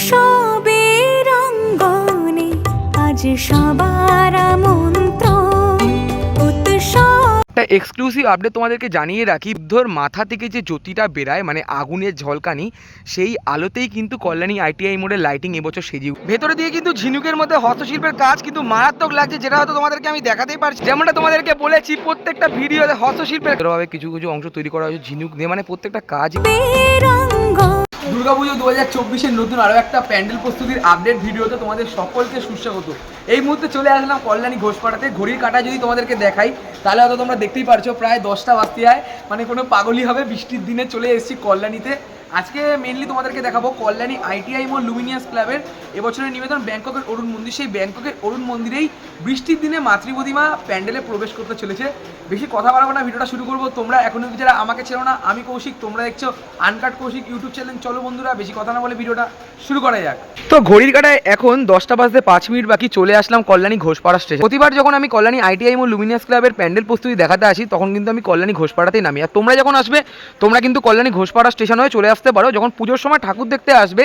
উৎসবের অঙ্গনে আজ সবার একটা এক্সক্লুসিভ আপডেট তোমাদেরকে জানিয়ে রাখি। বুদ্ধর মাথা থেকে যে জ্যোতিটা বেরায় মানে আগুনের ঝলকানি সেই আলোতেই কিন্তু কল্যাণী আইটিআই মোড়ের লাইটিং এবছর সেজি ভেতরে দিয়ে কিন্তু ঝিনুকের মধ্যে হস্তশিল্পের কাজ কিন্তু মারাত্মক লাগছে যেটা হয়তো তোমাদেরকে আমি দেখাতেই পারছি। যেমনটা তোমাদেরকে বলেছি প্রত্যেকটা ভিডিওতে হস্তশিল্পের ভাবে কিছু কিছু অংশ তৈরি করা হয়েছে ঝিনুক দিয়ে মানে প্রত্যেকটা কাজ দুর্গাপুজো দু হাজার চব্বিশের নতুন আরও একটা প্যান্ডেল প্রস্তুতির আপডেট ভিডিওতে তোমাদের সকলকে সুস্বাগত। এই মুহূর্তে চলে আসলাম কল্যাণী ঘোষপাড়াতে। ঘড়ির কাটা যদি তোমাদেরকে দেখাই, তাহলে হয়তো তোমরা দেখতেই পারছ, প্রায় দশটা বাজতে হয় মানে কোনো পাগলই হবে, বৃষ্টির দিনে চলে এসেছি কল্যাণীতে। আজকে মেনলি তোমাদেরকে দেখাবো কল্যাণী আইটিআই মোল লুমিনিয়াস ক্লাবের। এবছরের নিবেদন ব্যাংককের অরুণ মন্দির। সেই ব্যাংককের অরুণ মন্দিরেই বৃষ্টির দিনে মাতৃপ্রতিমা প্যান্ডেলে প্রবেশ করতে চলেছে। বেশি কথা বাড়াবো না, ভিডিওটা শুরু করব। তোমরা এখনও যারা আমাকে ছিল না, আমি কৌশিক, তোমরা দেখছ আনকাট কৌশিক ইউটিউব চ্যানেল চলো বন্ধুরা, বেশি কথা না বলে ভিডিওটা শুরু করা যাক। তো ঘড়ির কাটায় এখন দশটা বাজতে পাঁচ মিনিট বাকি, চলে আসলাম কল্যাণী ঘোষপাড়া স্টেশন প্রতিবার যখন আমি কল্যাণী আইটিআই মোল লুমিনিয়াস ক্লাবের প্যান্ডেল প্রস্তুতি দেখাতে আসি, তখন কিন্তু আমি কল্যাণী ঘোষপাড়াতেই নামি। আর তোমরা যখন আসবে, তোমরা কিন্তু কল্যাণী ঘোষপাড়া স্টেশন হয়ে চলে আসতে পারো। যখন পুজোর সময় ঠাকুর দেখতে আসবে,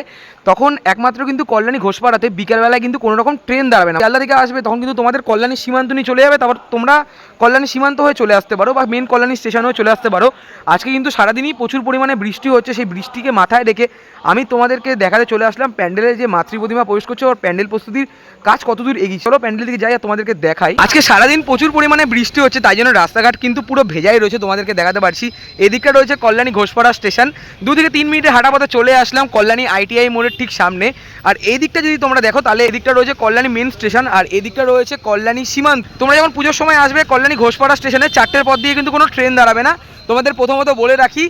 তখন একমাত্র কিন্তু কল্যাণী ঘোষপাড়াতে বিকেলবেলায় কিন্তু কোনো রকম ট্রেন দাঁড়াবে না। শিয়ালদা থেকে আসবে, তখন কিন্তু তোমাদের কল্যাণী সীমান্ত নিয়ে চলে যাবে, তারপর তোমরা কল্যাণী সীমান্ত হয়ে চলে আসতে পারো বা মেন কল্যাণী স্টেশন হয়ে চলে আসতে পারো। আজকে কিন্তু সারাদিনই প্রচুর পরিমাণে বৃষ্টি হচ্ছে, সেই বৃষ্টিকে মাথায় রেখে আমি তোমাদেরকে দেখাতে চলে আসলাম প্যান্ডেলের যে মাতৃ প্রতিমা প্রবেশ করছে ওর প্যান্ডেল প্রস্তুতির কাজ কতদূর এগিয়ে চলো, প্যান্ডেল দিকে যাই আর তোমাদেরকে দেখাই। আজকে সারাদিন প্রচুর পরিমাণে বৃষ্টি হচ্ছে, তাই জন্য রাস্তাঘাট কিন্তু পুরো ভেজাই রয়েছে, তোমাদেরকে দেখাতে পারছি। এদিকটা রয়েছে কল্যাণী ঘোষপাড়া স্টেশন দু থেকে তিন মিনিটে হাঁটা চলে আসলাম কল্যাণী আইটিআই মোড়ের ঠিক সামনে। আর এই দিকটা যদি তোমরা দেখো, তাহলে এদিকটা রয়েছে কল্যাণী মেন স্টেশন আর এদিকটা রয়েছে কল্যাণী সীমান্ত। তোমরা যেমন পুজোর সময় আসবে, কল্যাণী ঘোষপাড়া স্টেশনে চারটের পর দিয়ে কিন্তু কোনো ট্রেন দাঁড়াবে না। তোমাদের প্রথমত বলে রাখি,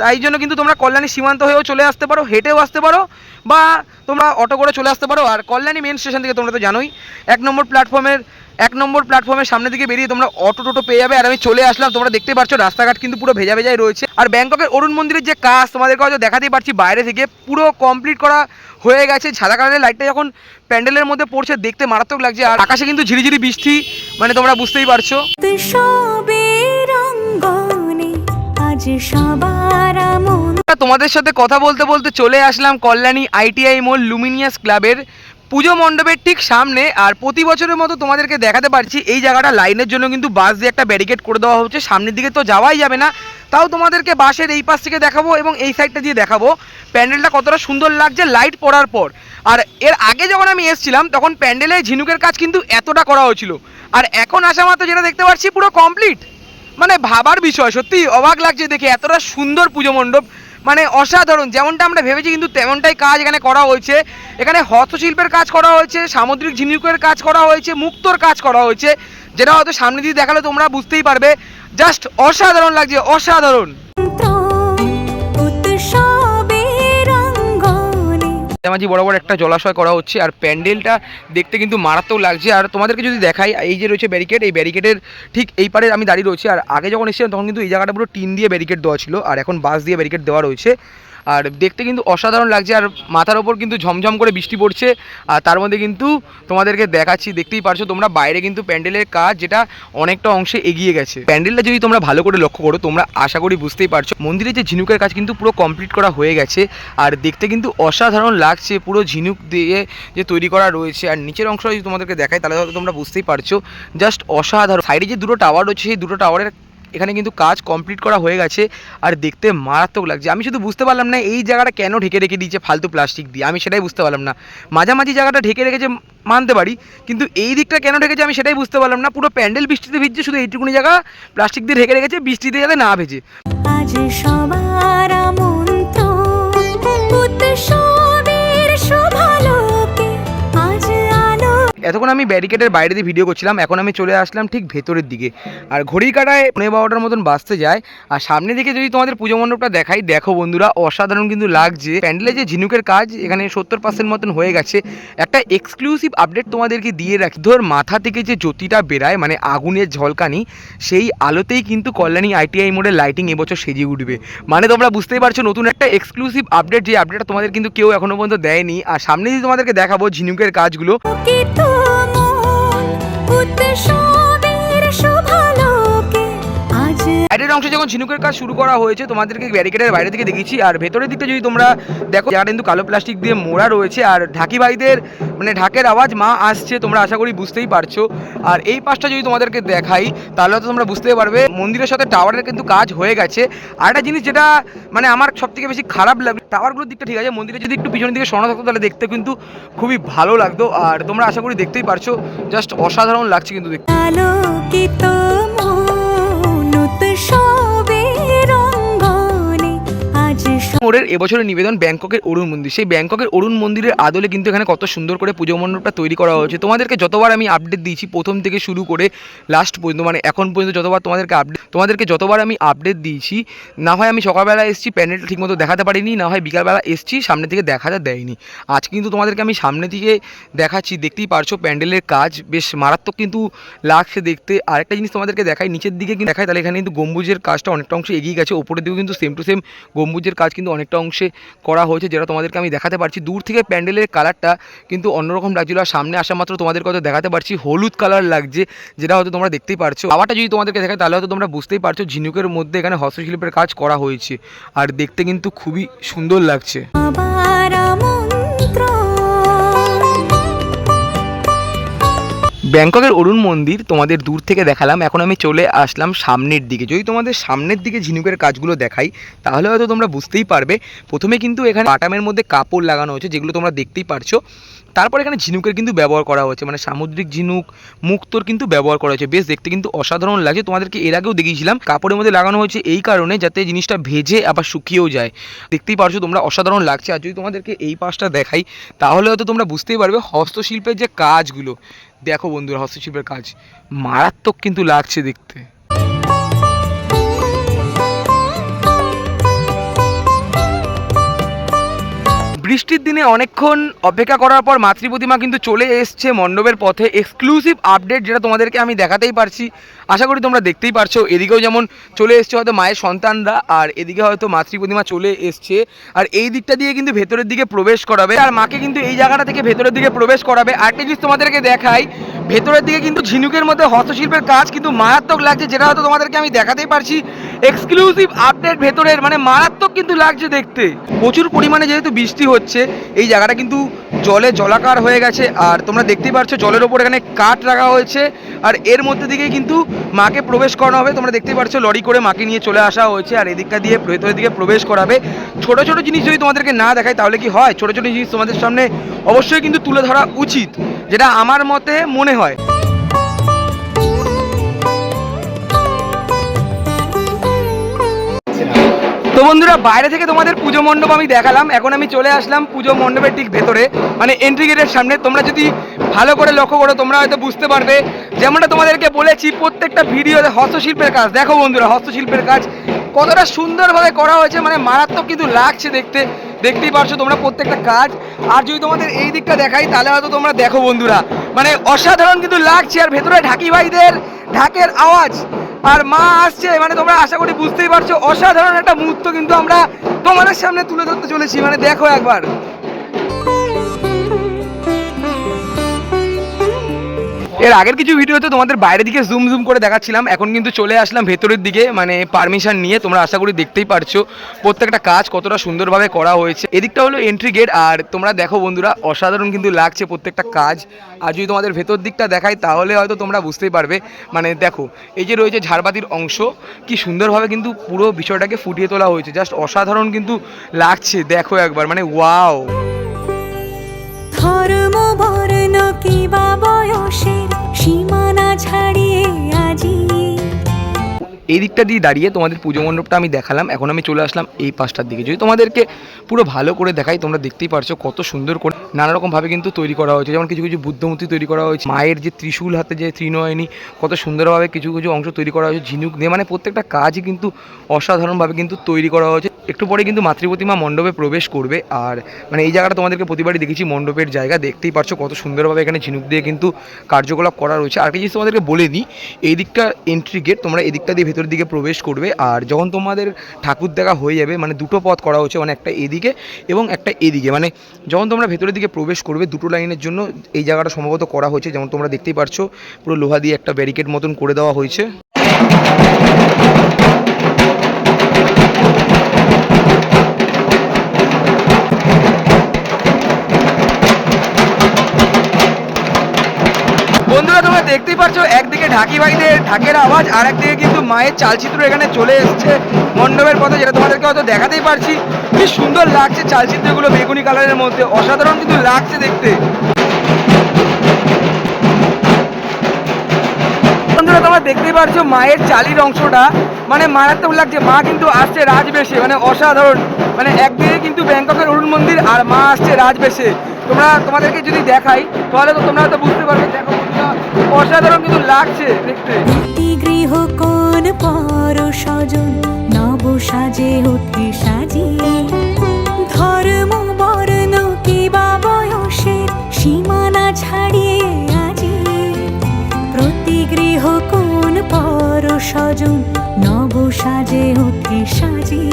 তাই জন্য কিন্তু তোমরা কল্যাণী সীমান্ত হয়েও চলে আসতে পারো, হেঁটেও আসতে পারো, বা তোমরা অটো করে চলে আসতে পারো। আর কল্যাণী মেন স্টেশন থেকে তোমরা তো জানোই, এক নম্বর প্ল্যাটফর্মের এক নম্বর প্ল্যাটফর্মের সামনে দিকে বেরিয়ে তোমরা অটো টোটো পেয়ে যাবে। আর আমি চলে আসলাম তোমরা দেখতে পাচ্ছ রাস্তাঘাট কিন্তু পুরো ভেজা ভেজাই রয়েছে। আর ব্যাংককের অরুণ মন্দিরের যে কাজ তোমাদেরকে হয়তো দেখাতেই পারছি বাইরে থেকে পুরো কমপ্লিট করা হয়ে গেছে। সাদা কালারের লাইটটা যখন প্যান্ডেলের মধ্যে পড়ছে দেখতে মারাত্মক লাগছে। আর আকাশে কিন্তু ঝিরিঝিরি বৃষ্টি মানে তোমরা বুঝতেই পারছ। তোমাদের সাথে কথা বলতে বলতে চলে আসলাম কল্যাণী আইটিআই মোল লুমিনিয়াস ক্লাবের পুজো মণ্ডপের ঠিক সামনে আর প্রতি বছরের মতো তোমাদেরকে দেখাতে পারছি, এই জায়গাটা লাইনের জন্য কিন্তু বাস দিয়ে একটা ব্যারিকেড করে দেওয়া হচ্ছে। সামনের দিকে তো যাওয়াই যাবে না, তাও তোমাদেরকে বাসের এই পাশ থেকে দেখাবো এবং এই সাইডটা দিয়ে দেখাবো। প্যান্ডেলটা কতটা সুন্দর লাগছে লাইট পড়ার পর। আর এর আগে যখন আমি এসেছিলাম, তখন প্যান্ডেলে ঝিনুকের কাজ কিন্তু এতটা করা হয়েছিল। আর এখন আসা মাত্র যেটা দেখতে পাচ্ছি, পুরো কমপ্লিট মানে ভাবার বিষয় সত্যি অবাক লাগছে দেখে, এতটা সুন্দর পুজো মণ্ডপ। মানে অসাধারণ, যেমনটা আমরা ভেবেছি কিন্তু তেমনটাই কাজ এখানে করা হয়েছে। এখানে হস্তশিল্পের কাজ করা হয়েছে, সামুদ্রিক ঝিনুকের কাজ করা হয়েছে, মুক্তর কাজ করা হয়েছে, যেটা হয়তো সামনে দিয়ে দেখালে তোমরা বুঝতেই পারবে। জাস্ট অসাধারণ লাগছে, অসাধারণ। মাঝামাঝি বরাবর একটা জলাশয় করা হচ্ছে আর প্যান্ডেলটা দেখতে কিন্তু মারাত্মক লাগছে। আর তোমাদেরকে যদি দেখাই, এই যে রয়েছে ব্যারিকেড এই ব্যারিকেডের ঠিক এই পারে আমি দাঁড়িয়ে রয়েছি। আর আগে যখন এসেছিলাম, তখন কিন্তু এই জায়গাটা পুরো টিন দিয়ে ব্যারিকেড দেওয়া ছিল। আর এখন বাস দিয়ে ব্যারিকেড দেওয়া রয়েছে। আর দেখতে কিন্তু অসাধারণ লাগছে, আর মাথার ওপর কিন্তু ঝমঝম করে বৃষ্টি পড়ছে। আর তার মধ্যে কিন্তু তোমাদেরকে দেখাচ্ছি, দেখতেই পারছ তোমরা, বাইরে কিন্তু প্যান্ডেলের কাজ যেটা অনেকটা অংশে এগিয়ে গেছে। প্যান্ডেলটা যদি তোমরা ভালো করে লক্ষ্য করো, তোমরা আশা করি বুঝতেই পারছ, মন্দিরে যে ঝিনুকের কাজ কিন্তু পুরো কমপ্লিট করা হয়ে গেছে। আর দেখতে কিন্তু অসাধারণ লাগছে, পুরো ঝিনুক দিয়ে যে তৈরি করা রয়েছে। আর নিচের অংশ যদি তোমাদেরকে দেখাই, তাহলে তোমরা বুঝতেই পারছ জাস্ট অসাধারণ। সাইডে যে দুটো টাওয়ার রয়েছে, সেই দুটো টাওয়ারের এখানে কিন্তু কাজ কমপ্লিট করা হয়ে গেছে আর দেখতে মারাত্মক লাগছে। আমি শুধু বুঝতে পারলাম না এই জায়গাটা কেন ঢেকে রেখে দিয়েছে ফালতু প্লাস্টিক দিয়ে। আমি সেটাই বুঝতে পারলাম না। মাঝামাঝি জায়গাটা ঢেকে রেখেছে মানতে পারি, কিন্তু এই দিকটা কেন ঢেকেছে আমি সেটাই বুঝতে পারলাম না। পুরো প্যান্ডেল বৃষ্টিতে ভিজছে, শুধু এইটুকুনি জায়গা প্লাস্টিক দিয়ে ঢেকে রেখেছে, বৃষ্টিতে যাতে না ভেজে। আজ সবার এতক্ষণ আমি ব্যারিকেডের বাইরে দিয়ে ভিডিও করছিলাম, এখন আমি চলে আসলাম ঠিক ভেতরের দিকে। আর ঘড়ির কাটায় পনেরো বারোটার মতন বাঁচতে যায়, আর সামনে দিকে যদি তোমাদের পুজো মণ্ডপটা দেখাই, দেখো বন্ধুরা, অসাধারণ কিন্তু লাগছে। প্যান্ডেলে যে ঝিনুকের কাজ, এখানে সত্তর পার্সেন্ট মতন হয়ে গেছে। একটা এক্সক্লুসিভ আপডেট তোমাদেরকে দিয়ে রাখি। ধর, মাথা থেকে যে জ্যোতিটা বেরায় মানে আগুনের ঝলকানি, সেই আলোতেই কিন্তু কল্যাণী আইটিআই মোড়ের লাইটিং এবছর সেজে উঠবে। মানে তোমরা বুঝতেই পারছ, নতুন একটা এক্সক্লুসিভ আপডেট যে আপডেটটা তোমাদের কিন্তু কেউ এখনও পর্যন্ত দেয়নি। আর সামনে যদি তোমাদেরকে দেখাবো ঝিনুকের কাজগুলো। কি বাইরের অংশে যখন ঝিনুকের কাজ শুরু করা হয়েছে, তোমাদেরকে ব্যারিকেডের বাইরে থেকে দেখিয়েছি। আর ভেতরের দিকটা যদি তোমরা দেখো জায়গাটা কিন্তু কালো প্লাস্টিক দিয়ে মোড়া রয়েছে, আর ঢাকি ভাইদের মানে ঢাকের আওয়াজ মা আসছে, তোমরা আশা করি বুঝতেই পারছ। আর এই পাশটা যদি তোমাদেরকে দেখাই, তাহলে তো তোমরা বুঝতে পারবে, মন্দিরের সাথে টাওয়ারের কিন্তু কাজ হয়ে গেছে। আর একটা জিনিস যেটা মানে আমার সব থেকে বেশি খারাপ লাগল, টাওয়ারগুলোর দিকটা ঠিক আছে, মন্দিরে যদি একটু পিছনের দিকে সরানো থাকতো, তাহলে দেখতে কিন্তু খুবই ভালো লাগতো। আর তোমরা আশা করি দেখতেই পারছ, জাস্ট অসাধারণ লাগছে কিন্তু দেখতে। মোড়ের এবছরের নিবেদন ব্যাংককের অরুণ মন্দির। সেই ব্যাংককের অরুণ মন্দিরের আদলে কিন্তু এখানে কত সুন্দর করে পুজো মণ্ডপটা তৈরি করা হয়েছে। তোমাদেরকে যতবার আমি আপডেট দিয়েছি, প্রথম থেকে শুরু করে লাস্ট পর্যন্ত মানে এখন পর্যন্ত যতবার তোমাদেরকে আপডেট তোমাদেরকে যতবার আমি আপডেট দিয়েছি, না হয় আমি সকালবেলা এসেছি, প্যান্ডেলটা ঠিকমতো দেখাতে পারিনি, না হয় বিকালবেলা এসেছি, সামনে থেকে দেখাতে দেয়নি। আজ কিন্তু তোমাদেরকে আমি সামনে থেকে দেখাচ্ছি, দেখতেই পারছ প্যান্ডেলের কাজ, বেশ মারাত্মক কিন্তু লাগছে দেখতে। আরেকটা জিনিস তোমাদেরকে দেখাই, নিচের দিকে কিন্তু দেখায় তাহলে এখানে কিন্তু গম্বুজের কাজটা অনেকটা অংশ এগিয়ে গেছে, ওপরের দিকেও কিন্তু সেম টু সেম গম্বুজের কাজ কিন্তু অনেকটা অংশে করা হয়েছে, যেটা তোমাদেরকে আমি দেখাতে পারছি। দূর থেকে প্যান্ডেলের কালারটা কিন্তু অন্যরকম লাগছিল, আর সামনে আসা মাত্র তোমাদেরকে হয়তো দেখাতে পারছি, হলুদ কালার লাগছে, যেটা হয়তো তোমরা দেখতেই পারছ। আবারটা যদি তোমাদেরকে দেখায় তাহলে হয়তো তোমরা বুঝতেই পারছ, ঝিনুকের মধ্যে এখানে হস্তশিল্পের কাজ করা হয়েছে, আর দেখতে কিন্তু খুবই সুন্দর লাগছে। ব্যাংককের অরুণ মন্দির তোমাদের দূর থেকে দেখালাম। এখন আমি চলে আসলাম সামনের দিকে। যদি তোমাদের সামনের দিকে ঝিনুকের কাজগুলো দেখাই, তাহলে হয়তো তোমরা বুঝতেই পারবে। প্রথমে কিন্তু এখানে বাটামের মধ্যে কাপড় লাগানো হয়েছে, যেগুলো তোমরা দেখতেই পারছ। তারপর এখানে ঝিনুকের কিন্তু ব্যবহার করা হয়েছে মানে সামুদ্রিক ঝিনুক মুক্তোর কিন্তু ব্যবহার করা হয়েছে। বেশ দেখতে কিন্তু অসাধারণ লাগছে। তোমাদেরকে এর আগেও দেখিয়েছিলাম, কাপড়ের মধ্যে লাগানো হয়েছে এই কারণে যাতে জিনিসটা ভেজে আবার শুকিয়েও যায়। দেখতেই পারছ তোমরা, অসাধারণ লাগছে। আর যদি তোমাদেরকে এই পাশটা দেখাই, তাহলে হয়তো তোমরা বুঝতেই পারবে হস্তশিল্পের যে কাজগুলো। দেখো বন্ধুরা, হস্তশিল্পের কাজ মারাত্মক কিন্তু লাগছে দেখতে। বৃষ্টির দিনে অনেকক্ষণ অপেক্ষা করার পর মাতৃপ্রতিমা কিন্তু চলে এসছে মণ্ডপের পথে। এক্সক্লুসিভ আপডেট যেটা তোমাদেরকে আমি দেখাতেই পারছি। আশা করি তোমরা দেখতেই পারছ। এদিকেও যেমন চলে এসছে হয়তো মায়ের সন্তানরা, আর এদিকে হয়তো মাতৃ প্রতিমা চলে এসছে। আর এই দিকটা দিয়ে কিন্তু ভেতরের দিকে প্রবেশ করাবে। আর মাকে কিন্তু এই জায়গাটা থেকে ভেতরের দিকে প্রবেশ করাবে। আরেকটা জিনিস তোমাদেরকে দেখাই, ভেতরের দিকে কিন্তু ঝিনুকের মধ্যে হস্তশিল্পের কাজ কিন্তু মারাত্মক লাগছে, যেটা হয়তো তোমাদেরকে আমি দেখাতেই পারছি। এক্সক্লুসিভ আপডেট ভেতরের মানে মারাত্মক কিন্তু লাগছে দেখতে। প্রচুর পরিমাণে যেহেতু বৃষ্টি হচ্ছে, এই জায়গাটা কিন্তু জলে জলাকার হয়ে গেছে। আর তোমরা দেখতেই পাচ্ছ জলের ওপর এখানে কাঠ রাখা হয়েছে। আর এর মধ্যে দিকে কিন্তু মাকে প্রবেশ করানো হবে। তোমরা দেখতেই পাচ্ছ লরি করে মাকে নিয়ে চলে আসা হয়েছে আর এদিকটা দিয়ে ভেতরের দিকে প্রবেশ করাবে। ছোট ছোট জিনিস যদি তোমাদেরকে না দেখায় তাহলে কি হয়? ছোট ছোট জিনিস তোমাদের সামনে অবশ্যই কিন্তু তুলে ধরা উচিত, যেটা আমার মতে মনে হয়। তো বন্ধুরা, বাইরে থেকে তোমাদের পুজো মণ্ডপ আমি দেখালাম। এখন আমি চলে আসলাম পুজো মণ্ডপের ঠিক ভেতরে মানে এন্ট্রি গেটের সামনে। তোমরা যদি ভালো করে লক্ষ্য করো, তোমরা হয়তো বুঝতে পারবে যেমনটা তোমাদেরকে বলেছি, প্রত্যেকটা ভিডিওতে হস্তশিল্পের কাজ। দেখো বন্ধুরা, হস্তশিল্পের কাজ কতটা সুন্দরভাবে করা হয়েছে মানে মারাত্মক কিন্তু লাগছে দেখতে। দেখতেই পারছ তোমরা প্রত্যেকটা কাজ। আর যদি তোমাদের এই দিকটা দেখাই, তাহলে হয়তো তোমরা দেখো বন্ধুরা। মানে অসাধারণ কিন্তু লাগছে, আর ভেতরে ঢাকি ভাইদের ঢাকের আওয়াজ। আর মা আসছে মানে তোমরা আশা করি বুঝতেই পারছ, অসাধারণ একটা মুহূর্ত কিন্তু আমরা তোমাদের সামনে তুলে ধরতে চলেছি। মানে দেখো একবার। এর আগের কিছু ভিডিওতে তোমাদের বাইরের দিকে জুম জুম করে দেখাচ্ছিলাম। এখন কিন্তু চলে আসলাম ভেতরের দিকে মানে পারমিশন নিয়ে। তোমরা আশা করি দেখতেই পারছ প্রত্যেকটা কাজ কতটা সুন্দরভাবে করা হয়েছে। এদিকটা হলো এন্ট্রি গেট আর তোমরা দেখো বন্ধুরা, অসাধারণ কিন্তু লাগছে প্রত্যেকটা কাজ। আর যদি তোমাদের ভেতর দিকটা দেখাই, তাহলে হয়তো তোমরা বুঝতেই পারবে। মানে দেখো, এই যে রয়েছে ঝাড়বাতির অংশ, কি সুন্দরভাবে কিন্তু পুরো বিষয়টাকে ফুটিয়ে তোলা হয়েছে। জাস্ট অসাধারণ কিন্তু লাগছে, দেখো একবার মানে ওয়াও এই দিকটা দিয়ে দাঁড়িয়ে তোমাদের পুজো মণ্ডপটা আমি দেখালাম। এখন আমি চলে আসলাম এই পাশটার দিকে। যদি তোমাদেরকে পুরো ভালো করে দেখাই, তোমরা দেখতেই পারছ কত সুন্দর করে নানা রকমভাবে কিন্তু তৈরি করা হয়েছে। যেমন কিছু কিছু বুদ্ধমূর্তি তৈরি করা হয়েছে, মায়ের যে ত্রিশূল হাতে যে তৃণয়নী কত সুন্দরভাবে কিছু কিছু অংশ তৈরি করা হয়েছে, ঝিনুক দিয়ে। মানে প্রত্যেকটা কাজই কিন্তু অসাধারণভাবে কিন্তু তৈরি করা হয়েছে। একটু পরে কিন্তু মাতৃপ্রতিমা মণ্ডপে প্রবেশ করবে। আর মানে এই জায়গাটা তোমাদেরকে প্রতিবারই দেখেছি, মণ্ডপের জায়গা। দেখতেই পারছ কত সুন্দরভাবে এখানে ঝিনুক দিয়ে কিন্তু কার্যকলাপ করা রয়েছে। আর জিনিস তোমাদেরকে বলে দিই, এই দিকটা এন্ট্রি গেট তোমরা এই দিকটা দিয়ে ভেতরের দিকে প্রবেশ করবে আর যখন তোমাদের ঠাকুর দেখা হয়ে যাবে মানে দুটো পথ করা হচ্ছে মানে একটা এদিকে এবং একটা এদিকে মানে যখন তোমরা ভেতরের দিকে প্রবেশ করবে দুটো লাইনের জন্য, এই জায়গাটা সম্ভবত করা হয়েছে, যেমন তোমরা দেখতেই পারছ, পুরো লোহা দিয়ে একটা ব্যারিকেড মতন করে দেওয়া হয়েছে। দেখতেই পাচ্ছ, একদিকে ঢাকি ভাইদের ঢাকের আওয়াজ, আর একদিকে কিন্তু মায়ের চালচিত্র এখানে চলে এসেছে মণ্ডপের পথে, যেটা তোমাদেরকে হয়তো দেখাতেই পারছি। কি সুন্দর লাগছে চালচিত্রগুলো বেগুনি কালারের মধ্যে, অসাধারণ কিন্তু লাগছে দেখতে। বন্ধুরা, তোমরা দেখতেই পারছ মায়ের চালির অংশটা মানে মারাত্মক লাগছে। মা কিন্তু আসছে রাজবেশে মানে অসাধারণ। মানে একদিকে কিন্তু ব্যাংককের অরুণ মন্দির, আর মা আসছে রাজবেশে। তোমরা তোমাদেরকে যদি দেখাই, তাহলে তো তোমরা হয়তো বুঝতে পারবে। দেখো অসাধারণ কিন্তু লাগছে দেখতে। গৃহ কোন পর নব সাজে। ওঠে সাজিয়ে ধর্ম, বর্ণ কিবা বয়সের সীমানা ছাড়িয়ে আজি প্রতি গৃহ কোন পর স্বজন নব সাজে। ওঠে সাজিয়ে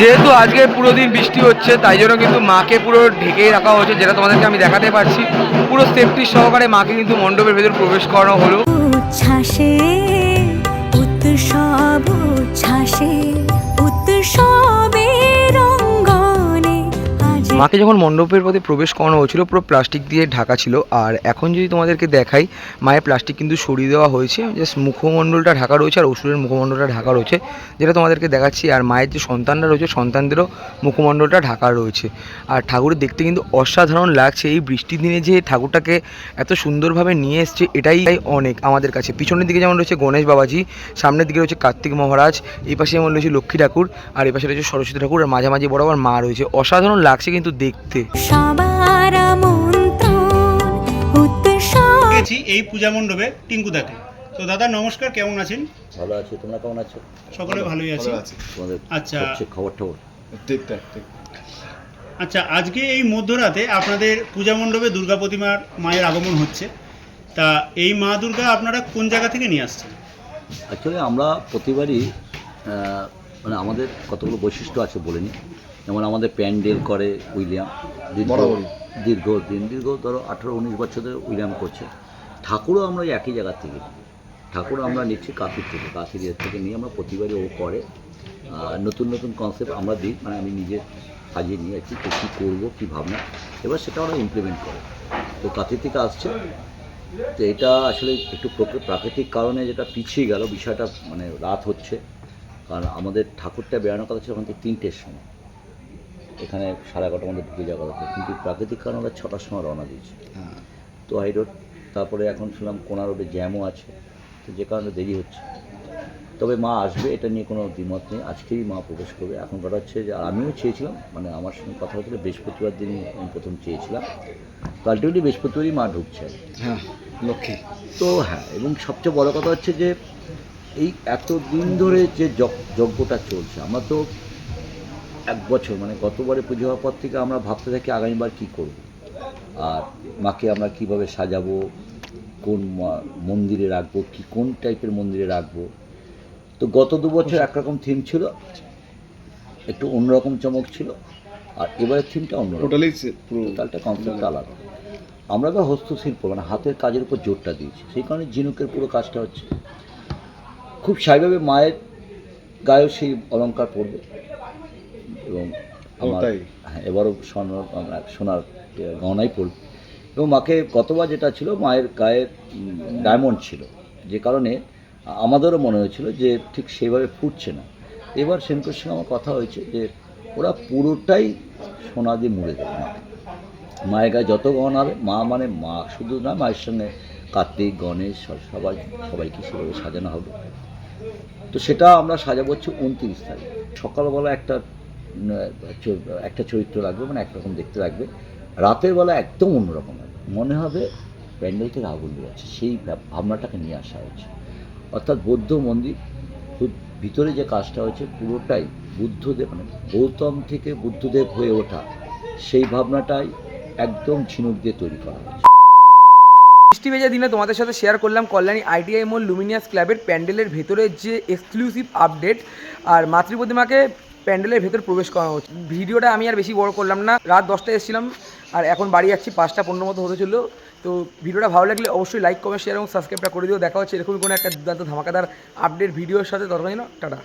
যেহেতু আজকে পুরো দিন বৃষ্টি হচ্ছে, তাই জন্য কিন্তু মাকে পুরো ঢেকে রাখা হয়েছে, যেটা তোমাদেরকে আমি দেখাতে পারছি। পুরো সেফটি সহকারে মাকে কিন্তু মণ্ডপের ভেতর প্রবেশ করানো হলো। মাকে যখন মণ্ডপের পথে প্রবেশ করানো হয়েছিল, পুরো প্লাস্টিক দিয়ে ঢাকা ছিল। আর এখন যদি তোমাদেরকে দেখাই, মায়ের প্লাস্টিক কিন্তু সরিয়ে দেওয়া হয়েছে। জাস্ট মুখমণ্ডলটা ঢাকা রয়েছে আর অসুরের মুখমণ্ডলটা ঢাকা রয়েছে, যেটা তোমাদেরকে দেখাচ্ছি। আর মায়ের যে সন্তানরা রয়েছে, সন্তানদেরও মুখমণ্ডলটা ঢাকা রয়েছে। আর ঠাকুরের দেখতে কিন্তু অসাধারণ লাগছে। এই বৃষ্টির দিনে যে ঠাকুরটাকে এত সুন্দরভাবে নিয়ে এসছে, এটাই অনেক আমাদের কাছে। পিছনের দিকে যেমন রয়েছে গণেশ বাবাজি, সামনের দিকে রয়েছে কার্তিক মহারাজ, এই পাশে যেমন রয়েছে লক্ষ্মী ঠাকুর, আর এই পাশে রয়েছে সরস্বতী ঠাকুর, আর মাঝামাঝি বরাবর মা রয়েছে। অসাধারণ লাগছে কিন্তু দেখতে। সবার গেছি এই পূজা মণ্ডপে টিঙ্কুদাকে তো দাদা নমস্কার কেমন আছেন? ভালো আছি তোমরা কেমন আছো? সকলে ভালোই আছি। তোমাদের আচ্ছা। খবর টবর? ঠিকঠাক ঠিক আচ্ছা আজকে এই মধ্যরাতে আপনাদের পূজা মণ্ডপে দুর্গা প্রতিমার মায়ের আগমন হচ্ছে। তা এই মা দুর্গা আপনারা কোন জায়গা থেকে নিয়ে আসছেন? অ্যাকচুয়ালি আমরা প্রতিবারই মানে আমাদের কতগুলো বৈশিষ্ট্য আছে বলে নিই যেমন আমাদের প্যান্ডেল করে উইলিয়াম দীর্ঘ। দীর্ঘদিন দীর্ঘ ধরো আঠেরো উনিশ বছর ধরে উইলিয়াম করছে। ঠাকুরও আমরা ওই একই জায়গার থেকে। ঠাকুর আমরা নিচ্ছি কাকির থেকে। কাকির এর থেকে নিয়ে আমরা প্রতিবারই ও করে। আর নতুন নতুন কনসেপ্ট আমরা দিই। মানে আমি নিজে সাজিয়ে নিয়ে যাচ্ছি তো কী করব কী ভাবনা। এবার সেটা ওরা ইমপ্লিমেন্ট করে। তো কাকির থেকে আসছে। তো এটা আসলে একটু প্রাকৃতিক কারণে যেটা পিছিয়ে গেল বিষয়টা মানে রাত হচ্ছে। কারণ আমাদের ঠাকুরটা বেড়ানোর কথা ছিল ওখান থেকে তিনটের সময়। এখানে সাড়ে এগারোটার মধ্যে ঢুকে যাওয়ার কথা কিন্তু প্রাকৃতিক কারণে ওরা ছটার সময় রওনা দিয়েছে। তো হাই রোড তারপরে এখন শুনলাম কোনা রোডে জ্যামও আছে তো যে কারণে দেরি হচ্ছে। তবে মা আসবে এটা নিয়ে কোনো দ্বিমত নেই। আজকেই মা প্রবেশ করবে। এখন কথা হচ্ছে যে আমিও চেয়েছিলাম মানে আমার সঙ্গে কথা হচ্ছিল বৃহস্পতিবার দিনই আমি প্রথম চেয়েছিলাম। তো আলটিমেটলি বৃহস্পতিবারই মা ঢুকছে। হ্যাঁ লক্ষ্মী। তো হ্যাঁ এবং সবচেয়ে বড় কথা হচ্ছে যে এই এত দিন ধরে যে যজ্ঞ- যজ্ঞটা চলছে আমরা তো এক বছর মানে গতবারে পুজো হওয়ার পর থেকে আমরা ভাবতে থাকি আগামীবার কী করব। আর মাকে আমরা কীভাবে সাজাবো কোন মন্দিরে রাখব কি কোন টাইপের মন্দিরে রাখব। তো গত দু বছর একরকম থিম ছিল একটু অন্যরকম চমক ছিল আর এবারের থিমটা অন্যরকম। টোটালি পুরো টোটালটা কনসেপ্ট আলাদা। আমরা তো হস্তশিল্প মানে হাতের কাজের উপর জোরটা দিয়েছি সেই কারণে ঝিনুকের পুরো কাজটা হচ্ছে। খুব স্বাভাবিকভাবে মায়ের গায়েও সেই অলঙ্কার পড়বে। এবং আমার হ্যাঁ এবারও সোনার সোনার গহনাই পড়বে এবং মাকে গতবার যেটা ছিল মায়ের গায়ে ডায়মন্ড ছিল। যে কারণে আমাদেরও মনে হয়েছিল যে ঠিক সেইভাবে ফুটছে না। এবার সেনকোর সঙ্গে আমার কথা হয়েছে যে ওরা পুরোটাই সোনা দিয়ে মুড়ে দেবে মাকে। মায়ের গায়ে যত গহনা হবে মা মানে মা শুধু না মায়ের সঙ্গে কার্তিক গণেশ সব- সবাই সবাইকে সেভাবে সাজানো হবে। তো সেটা আমরা সাজাবো হচ্ছে উনত্রিশ তারিখ। সকালবেলা একটা একটা চরিত্র লাগবে মানে একরকম দেখতে লাগবে। রাতের বেলা একদম অন্যরকম লাগবে মনে হবে প্যান্ডেল থেকে আগুন বেরোচ্ছে সেই ভাবনাটাকে নিয়ে আসা হয়েছে। অর্থাৎ বৌদ্ধ মন্দির ভিতরে যে কাজটা হয়েছে, পুরোটাই বুদ্ধদেব মানে গৌতম থেকে বুদ্ধদেব হয়ে ওঠা, সেই ভাবনাটাই একদম ঝিনুক দিয়ে তৈরি করা হয়েছে। বৃষ্টি ভেজা দিনে তোমাদের সাথে শেয়ার করলাম কল্যাণী আইটিআই মল লুমিনিয়াস ক্লাবের প্যান্ডেলের ভেতরের যে এক্সক্লুসিভ আপডেট আর মাতৃপ্রতিমাকে প্যান্ডেলের ভেতর প্রবেশ করা হচ্ছে। ভিডিওটা আমি আর বেশি বড় করলাম না। রাত দশটায় এসেছিলাম আর এখন বাড়ি যাচ্ছি পাঁচটা পনেরো মতো হতে চলল। তো ভিডিওটা ভালো লাগলে অবশ্যই লাইক কমেন্ট শেয়ার এবং সাবস্ক্রাইবটা করে দিও। দেখা হচ্ছে এরকম কোনো একটা দুর্দান্ত ধামাকাদার আপডেট ভিডিওর সাথে। ততক্ষণ টাটা।